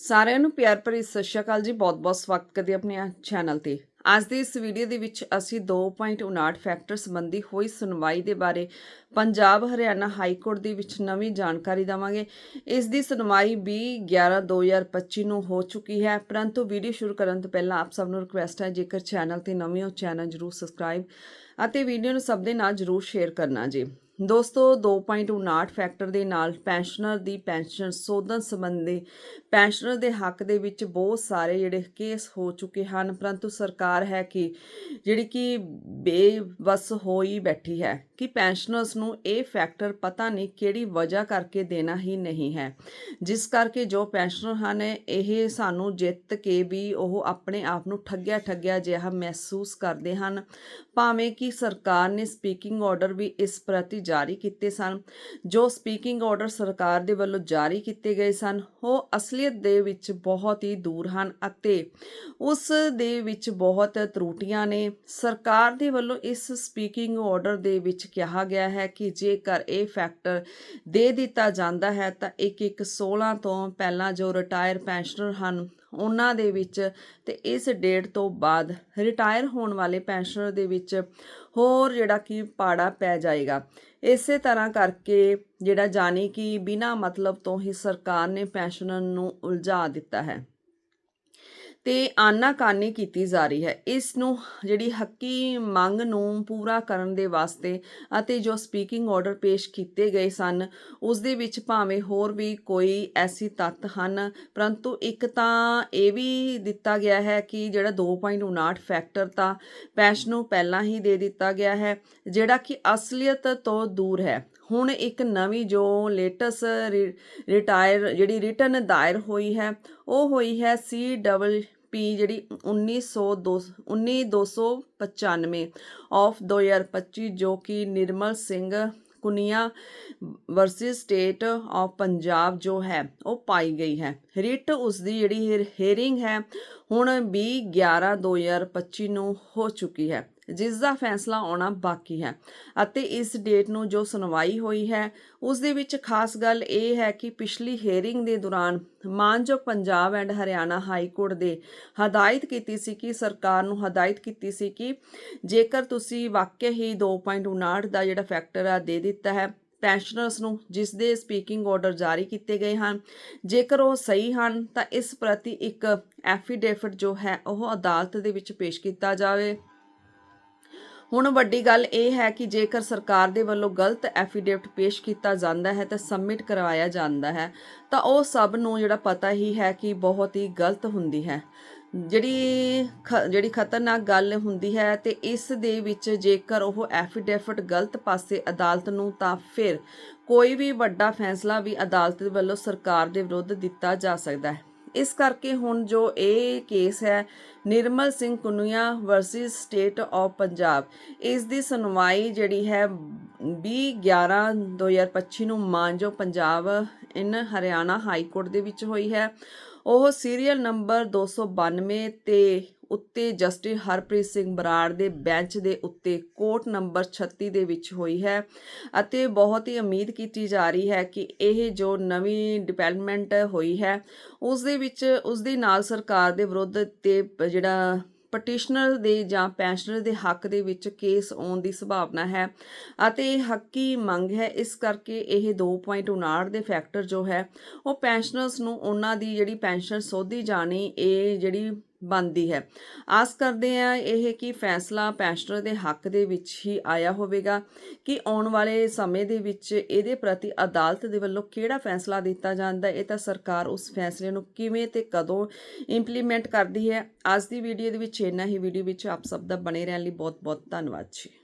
ਸਾਰਿਆਂ ਨੂੰ ਪਿਆਰ ਭਰੀ ਸਤਿ ਸ਼੍ਰੀ ਅਕਾਲ ਜੀ। ਬਹੁਤ-ਬਹੁਤ ਸਵਾਗਤ ਕਰਦੇ ਆਪਣੇ ਚੈਨਲ ਤੇ। ਅੱਜ ਦੀ ਇਸ ਵੀਡੀਓ ਦੇ ਵਿੱਚ ਅਸੀਂ 2.59 ਫੈਕਟਰ ਸੰਬੰਧੀ ਹੋਈ ਸੁਣਵਾਈ ਦੇ ਬਾਰੇ ਪੰਜਾਬ ਹਰਿਆਣਾ ਹਾਈ ਕੋਰਟ ਦੇ ਵਿੱਚ ਨਵੀਂ ਜਾਣਕਾਰੀ ਦਵਾਂਗੇ। ਇਸ ਦੀ ਸੁਣਵਾਈ 20/11/2025 ਨੂੰ ਹੋ ਚੁੱਕੀ ਹੈ। ਪਰੰਤੂ ਵੀਡੀਓ ਸ਼ੁਰੂ ਕਰਨ ਤੋਂ ਪਹਿਲਾਂ ਆਪ ਸਭ ਨੂੰ ਰਿਕੁਐਸਟ ਹੈ, ਜੇਕਰ ਚੈਨਲ ਤੇ ਨਵੇਂ ਹੋ ਚੈਨਲ ਜਰੂਰ ਸਬਸਕ੍ਰਾਈਬ ਅਤੇ ਵੀਡੀਓ ਨੂੰ ਸਭ ਦੇ ਨਾਲ ਜਰੂਰ ਸ਼ੇਅਰ ਕਰਨਾ ਜੀ। ਦੋਸਤੋ 2.59 ਫੈਕਟਰ ਦੇ ਨਾਲ ਪੈਨਸ਼ਨਰ ਦੀ ਪੈਨਸ਼ਨ ਸੋਧਨ ਸੰਬੰਧੀ ਪੈਨਸ਼ਨਰ ਦੇ ਹੱਕ ਦੇ ਵਿੱਚ ਬਹੁਤ ਸਾਰੇ ਜਿਹੜੇ ਕੇਸ ਹੋ ਚੁੱਕੇ ਹਨ। ਪਰੰਤੂ ਸਰਕਾਰ ਹੈ ਕਿ ਜਿਹੜੀ ਕਿ ਬੇਵਸ ਹੋਈ ਬੈਠੀ ਹੈ ਕਿ ਪੈਨਸ਼ਨਰਸ ਨੂੰ ਇਹ ਫੈਕਟਰ ਪਤਾ ਨਹੀਂ ਕਿਹੜੀ ਵਜ੍ਹਾ ਕਰਕੇ ਦੇਣਾ ਹੀ ਨਹੀਂ ਹੈ। ਜਿਸ ਕਰਕੇ ਜੋ ਪੈਨਸ਼ਨਰ ਹਨ, ਇਹ ਸਾਨੂੰ ਜਿੱਤ ਕੇ ਵੀ ਉਹ ਆਪਣੇ ਆਪ ਨੂੰ ਠੱਗਿਆ ਠੱਗਿਆ ਜਿਹਾ ਮਹਿਸੂਸ ਕਰਦੇ ਹਨ। ਭਾਵੇਂ ਕਿ ਸਰਕਾਰ ਨੇ ਸਪੀਕਿੰਗ ਆਰਡਰ ਵੀ ਇਸ ਪ੍ਰਤੀ ਜਾਰੀ ਕੀਤੇ ਸਨ, ਜੋ ਸਪੀਕਿੰਗ ਆਰਡਰ ਸਰਕਾਰ ਦੇ ਵੱਲੋਂ ਜਾਰੀ ਕੀਤੇ ਗਏ ਸਨ। ਉਹ ਅਸਲੀਅਤ ਦੇ ਵਿੱਚ ਬਹੁਤ ਹੀ ਦੂਰ ਹਨ ਅਤੇ ਉਸ ਦੇ ਵਿੱਚ ਬਹੁਤ ਤਰੁੱਟੀਆਂ ਨੇ। ਸਰਕਾਰ ਦੇ ਵੱਲੋਂ ਇਸ ਸਪੀਕਿੰਗ ਆਰਡਰ ਦੇ ਵਿੱਚ ਕਿਹਾ ਗਿਆ ਹੈ ਕਿ ਜੇਕਰ ਇਹ ਫੈਕਟਰ ਦੇ ਦਿੱਤਾ ਜਾਂਦਾ ਹੈ ਤਾਂ ਇੱਕ ਇੱਕ 16 ਤੋਂ ਪਹਿਲਾਂ ਜੋ ਰਿਟਾਇਰ ਪੈਨਸ਼ਨਰ ਹਨ ਉਹਨਾਂ ਦੇ ਵਿੱਚ ਤੇ ਇਸ ਡੇਟ ਤੋਂ ਬਾਅਦ ਰਿਟਾਇਰ ਹੋਣ ਵਾਲੇ ਪੈਨਸ਼ਨਰ ਦੇ ਵਿੱਚ ਹੋਰ ਜਿਹੜਾ ਕਿ ਪਾੜਾ ਪੈ ਜਾਏਗਾ। ਇਸੇ ਤਰ੍ਹਾਂ ਕਰਕੇ ਜਿਹੜਾ ਜਾਣੀ ਕਿ ਬਿਨਾ ਮਤਲਬ ਤੋਂ ਹੀ ਸਰਕਾਰ ਨੇ ਪੈਨਸ਼ਨਰ ਨੂੰ ਉਲਝਾ ਦਿੱਤਾ ਹੈ। ਤੇ ਆਨਾਕਾਨੀ ਕੀਤੀ ਜਾ ਰਹੀ ਹੈ। ਇਸ ਨੂੰ ਜਿਹੜੀ ਹੱਕੀ ਮੰਗ ਨੂੰ ਪੂਰਾ ਕਰਨ ਦੇ ਵਾਸਤੇ ਅਤੇ ਜੋ ਸਪੀਕਿੰਗ ਆਰਡਰ ਪੇਸ਼ ਕੀਤੇ ਗਏ ਸਨ, ਉਸ ਦੇ ਵਿੱਚ ਭਾਵੇਂ ਹੋਰ ਵੀ ਕੋਈ ਐਸੀ ਤੱਤ ਹਨ, ਪਰੰਤੂ ਇੱਕ ਤਾਂ ਇਹ ਵੀ ਦਿੱਤਾ ਗਿਆ ਹੈ ਕਿ ਜਿਹੜਾ 2.59 ਫੈਕਟਰ ਤਾਂ ਪੈਸ਼ ਨੂੰ ਪਹਿਲਾਂ ਹੀ ਦੇ ਦਿੱਤਾ ਗਿਆ ਹੈ, ਜਿਹੜਾ ਕਿ ਅਸਲੀਅਤ ਤੋਂ ਦੂਰ ਹੈ। ਹੁਣ ਇੱਕ ਨਵੀਂ ਜੋ ਲੇਟੈਸਟ ਰਿਟਾਇਰ, ਜਿਹੜੀ ਰਿਟਰਨ ਦਾਇਰ ਹੋਈ ਹੈ, ਉਹ ਹੋਈ ਹੈ ਸੀ ਡਬਲ ਪੀ ਜਿਹੜੀ 1902 19295 ਆਫ 2025 ਜੋ ਕਿ Nirmal Singh Kunia versus state of Punjab ਜੋ ਹੈ, ਉਹ ਪਾਈ ਗਈ ਹੈ। ਰਿਟ ਉਸ ਦੀ ਜਿਹੜੀ ਹੀਅਰਿੰਗ ਹੈ, ਹੁਣ 20 11 2025 ਨੂੰ ਹੋ ਚੁੱਕੀ ਹੈ। ਜਿਸ ਦਾ ਫੈਸਲਾ ਆਉਣਾ ਬਾਕੀ ਹੈ। ਅਤੇ ਇਸ ਡੇਟ ਨੂੰ ਜੋ ਸੁਣਵਾਈ ਹੋਈ ਹੈ, ਉਸ ਦੇ ਵਿੱਚ ਖਾਸ ਗੱਲ ਇਹ ਹੈ ਕਿ ਪਿਛਲੀ ਹੇਅਰਿੰਗ ਦੇ ਦੌਰਾਨ ਮਾਨਯੋਗ Punjab and Haryana high court ਦੇ ਹਦਾਇਤ ਕੀਤੀ ਸੀ ਕਿ ਸਰਕਾਰ ਨੂੰ ਹਦਾਇਤ ਕੀਤੀ ਸੀ ਕਿ ਜੇਕਰ ਤੁਸੀਂ ਵਾਕਿਆ ਹੀ 2.59 ਦਾ ਜਿਹੜਾ ਫੈਕਟਰ ਆ ਦੇ ਦਿੱਤਾ ਹੈ ਪੈਨਸ਼ਨਰਸ ਨੂੰ ਜਿਸ ਦੇ ਸਪੀਕਿੰਗ ਆਰਡਰ ਜਾਰੀ ਕੀਤੇ ਗਏ ਹਨ, ਜੇਕਰ ਉਹ ਸਹੀ ਹਨ, ਤਾਂ ਇਸ ਪ੍ਰਤੀ ਇੱਕ ਐਫੀਡੇਵਿਟ ਜੋ ਹੈ, ਉਹ ਅਦਾਲਤ ਦੇ ਵਿੱਚ ਪੇਸ਼ ਕੀਤਾ ਜਾਵੇ। ਹੁਣ ਵੱਡੀ ਗੱਲ ਇਹ ਹੈ ਕਿ ਜੇਕਰ ਸਰਕਾਰ ਦੇ ਵੱਲੋਂ ਗਲਤ ਐਫੀਡੇਵਿਟ ਪੇਸ਼ ਕੀਤਾ ਜਾਂਦਾ ਹੈ ਤੇ ਸਬਮਿਟ ਕਰਵਾਇਆ ਜਾਂਦਾ ਹੈ, ਤਾਂ ਉਹ ਸਭ ਨੂੰ ਜਿਹੜਾ ਪਤਾ ਹੀ ਹੈ ਕਿ ਬਹੁਤ ਹੀ ਗਲਤ ਹੁੰਦੀ ਹੈ। ਜਿਹੜੀ ਜਿਹੜੀ ਖਤਰਨਾਕ ਗੱਲ ਹੁੰਦੀ ਹੈ ਤੇ ਇਸ ਦੇ ਵਿੱਚ ਜੇਕਰ ਉਹ ਐਫੀਡੇਵਿਟ ਗਲਤ ਪਾਸੇ ਅਦਾਲਤ ਨੂੰ, ਤਾਂ ਫਿਰ ਕੋਈ ਵੀ ਵੱਡਾ ਫੈਸਲਾ ਵੀ ਅਦਾਲਤ ਵੱਲੋਂ ਸਰਕਾਰ ਦੇ ਵਿਰੁੱਧ ਦਿੱਤਾ ਜਾ ਸਕਦਾ ਹੈ। ਇਸ ਕਰਕੇ ਹੁਣ ਜੋ ਇਹ ਕੇਸ ਹੈ, Nirmal Singh Kunia versus state of Punjab ਇਸ ਦੀ ਸੁਣਵਾਈ ਜਿਹੜੀ ਹੈ 20 11 2025 ਨੂੰ ਮਾਨਜੋ ਪੰਜਾਬ ਇਨ ਹਰਿਆਣਾ ਹਾਈ ਕੋਰਟ ਦੇ ਵਿੱਚ ਹੋਈ ਹੈ। ਉਹ ਸੀਰੀਅਲ ਨੰਬਰ 292 ਤੇ ਉੱਤੇ ਜਸਟਿਸ ਹਰਪ੍ਰੀਤ ਸਿੰਘ ਬਰਾੜ ਦੇ ਬੈਂਚ ਦੇ ਉੱਤੇ ਕੋਰਟ ਨੰਬਰ 36 ਦੇ ਵਿੱਚ ਹੋਈ ਹੈ ਅਤੇ ਬਹੁਤ ਹੀ ਉਮੀਦ ਕੀਤੀ ਜਾ ਰਹੀ ਹੈ ਕਿ ਇਹ ਜੋ ਨਵੀਂ ਡਿਵੈਲਪਮੈਂਟ ਹੋਈ ਹੈ, ਉਸ ਦੇ ਵਿੱਚ, ਉਸ ਦੇ ਨਾਲ ਸਰਕਾਰ ਦੇ ਵਿਰੁੱਧ ਤੇ ਜਿਹੜਾ ਪਟੀਸ਼ਨਰ ਦੇ ਜਾਂ ਪੈਨਸ਼ਨਰ ਦੇ ਹੱਕ ਦੇ ਵਿੱਚ ਕੇਸ ਆਉਣ ਦੀ ਸੰਭਾਵਨਾ ਹੈ ਅਤੇ ਇਹ ਹੱਕੀ ਮੰਗ ਹੈ, ਇਸ ਕਰਕੇ ਇਹ 2.59 ਦੇ ਫੈਕਟਰ ਜੋ ਹੈ, ਉਹ ਪੈਨਸ਼ਨਰਸ ਨੂੰ ਉਹਨਾਂ ਦੀ ਜਿਹੜੀ ਪੈਨਸ਼ਨ ਸੋਧੀ ਜਾਣੀ, ਇਹ ਜਿਹੜੀ ਬਣਦੀ ਹੈ। ਆਸ ਕਰਦੇ ਆ ਇਹ ਕਿ ਫੈਸਲਾ ਪੈਨਸ਼ਨਰ ਦੇ ਹੱਕ ਦੇ ਵਿੱਚ ਹੀ ਆਇਆ ਹੋਵੇਗਾ ਕਿ ਆਉਣ ਵਾਲੇ ਸਮੇਂ ਦੇ ਵਿੱਚ ਇਹਦੇ ਪ੍ਰਤੀ ਅਦਾਲਤ ਦੇ ਵੱਲੋਂ ਕਿਹੜਾ ਫੈਸਲਾ ਦਿੱਤਾ ਜਾਂਦਾ ਇਹ ਤਾਂ ਸਰਕਾਰ ਉਸ ਫੈਸਲੇ ਨੂੰ ਕਿਵੇਂ ਤੇ ਕਦੋਂ ਇੰਪਲੀਮੈਂਟ ਕਰਦੀ ਹੈ। ਅੱਜ ਦੀ ਵੀਡੀਓ ਦੇ ਵਿੱਚ ਇੰਨਾ ਹੀ। ਵੀਡੀਓ ਵਿੱਚ ਆਪ ਸਭ ਦਾ ਬਣੇ ਰਹਿਣ ਲਈ ਬਹੁਤ ਬਹੁਤ ਧੰਨਵਾਦ ਜੀ।